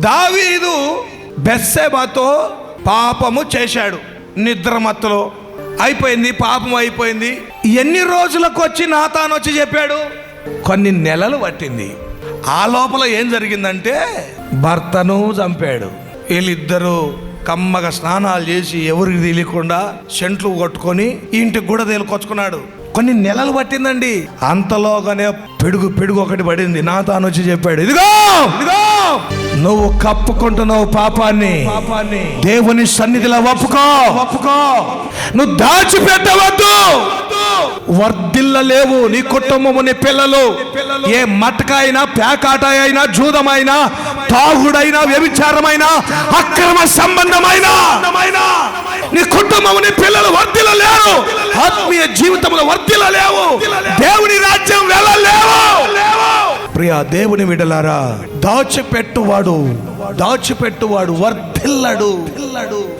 దావీదు బెస్సెబతో పాపము చేశాడు. నిద్రమత్తులో అయిపోయింది పాపం అయిపోయింది. ఎన్ని రోజులకు వచ్చి నాతాను వచ్చి చెప్పాడు? కొన్ని నెలలు పట్టింది. ఆ లోపల ఏం జరిగిందంటే భర్తను చంపాడు. వీళ్ళిద్దరూ కమ్మగా స్నానాలు చేసి ఎవరికి తెలియకుండా సెంట్లు కొట్టుకొని ఇంటికి కూడా తేలుకొచ్చుకున్నాడు కొన్ని నెలలు పట్టిందండి. అంతలోగానే పిడుగు పిడుగు ఒకటి పడింది. నా తాను వచ్చి చెప్పాడు ఇదిగో ఇదిగో నువ్వు కప్పుకుంటున్నావు పాపాన్ని. దేవుని సన్నిధిలో ఒప్పుకో. ఒప్పుకో. నువ్వు దాచిపెట్టవద్దు. వర్ధిల్లలేవు నీ కుటుంబము నీ పిల్లలు. ఏ మటక అయినా పేకాట అయినా జూదమైనా తాగుడైనా వ్యభిచారమైన అక్రమ సంబంధమైన నీ కుటుంబము నీ పిల్లలు వర్ధిల్లలేరు. ఆత్మీయ జీవితంలో రాజ్యం వెళ్ళలేవు ప్రియా దేవుని విడలారా దాచిపెట్టువాడు దాచిపెట్టువాడు వర్ధిల్లడు.